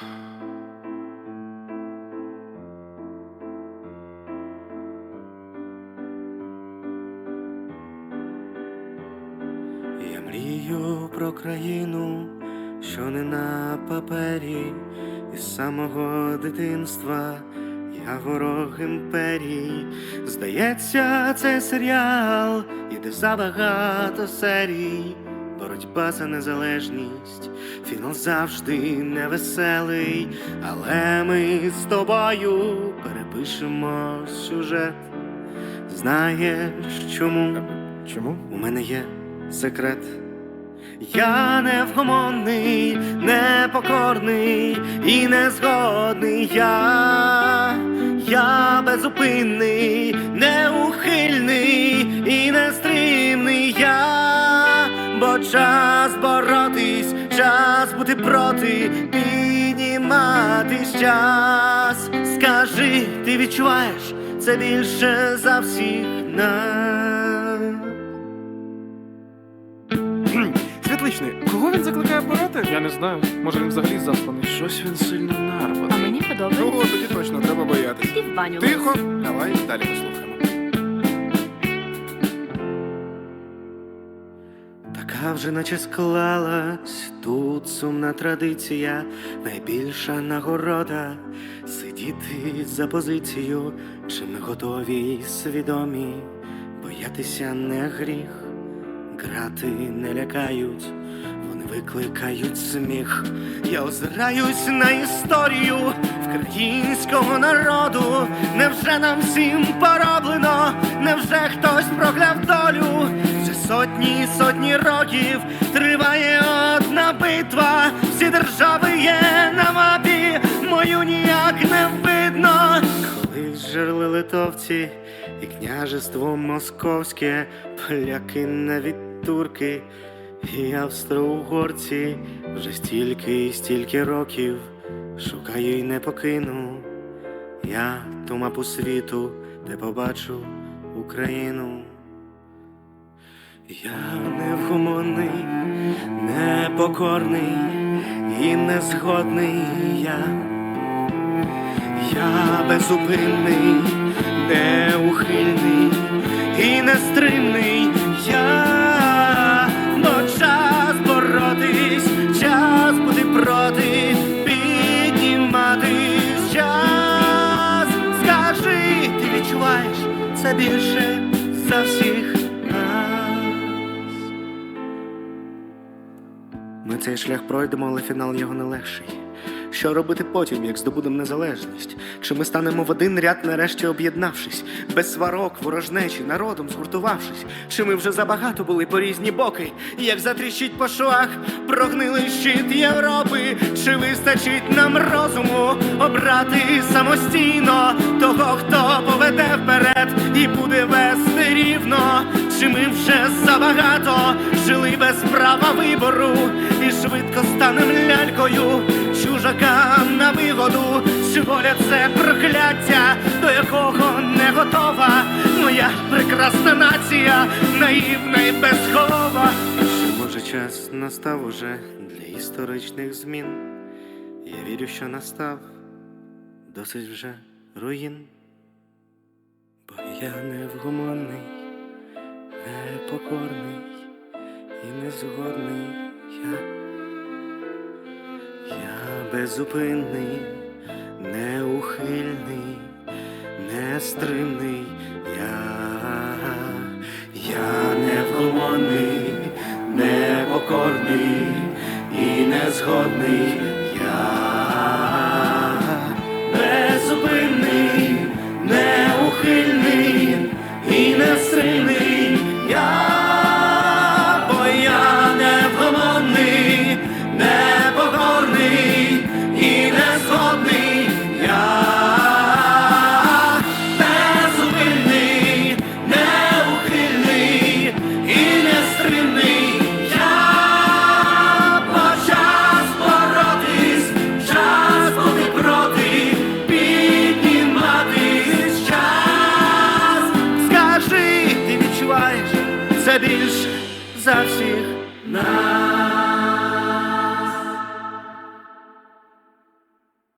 Я мрію про країну, що не на папері, із самого дитинства я ворог імперії. Здається, цей серіал іде забагато серій. Боротьба за незалежність, фінал завжди невеселий, але ми з тобою перепишемо сюжет. Знаєш чому? Чому? У мене є секрет. Я невгомонний, непокорний і незгодний. Я, я безупинний, неухильний і нестримний. Я, бо час боротись, час бути проти, підніматись час. Скажи, ти відчуваєш це більше за всіх нас. Світличний, кого він закликає бороти? Я не знаю, може він взагалі засланий. Щось він сильно А мені подобається. Ну, тоді точно треба боятись. Ти в баню. Тихо, давай далі послухаємо. Така вже наче склалась тут сумна традиція, найбільша нагорода сидіти за позицію, чи ми готові й свідомі, боятися не гріх, грати не лякають, вони викликають сміх. Я озираюсь на історію українського народу. Невже нам всім пороблено? Невже хтось прокляв долю? Сотні і сотні років триває одна битва. Всі держави є на мапі, мою ніяк не видно. Колись жерли литовці і княжество московське, поляки навіть турки. І австро-угорці вже стільки і стільки років шукаю й не покину. Я ту мапу світу, де побачу Україну. Я невгомонний, непокорний і незгодний я. Я безупинний, неухильний і нестримний я, бо час боротись, час бути проти, підніматись час. Скажи, ти відчуваєш це більше за всіх Ми цей шлях пройдемо, але фінал його не легший. Що робити потім, як здобудемо незалежність? Чи ми станемо в один ряд, нарешті об'єднавшись, без сварок, ворожнечі, народом згуртувавшись? Чи ми вже забагато були по різні боки, як затріщить по швах, прогнилий щит Європи? Чи вистачить нам розуму обрати самостійно того, хто поведе вперед і буде вести рівно? Чи ми вже забагато жили без права вибору і швидко станем лялькою чужака на вигоду? Чи воля це прокляття, до якого не готова моя прекрасна нація, наївна і безхова? Чи може час настав уже для історичних змін? Я вірю, що настав досить вже руїн, бо я невгомонний непокорний і незгодний я. Я безупинний, неухильний, нестримний я. Я невгомонний, непокорний і незгодний більше за всіх нас.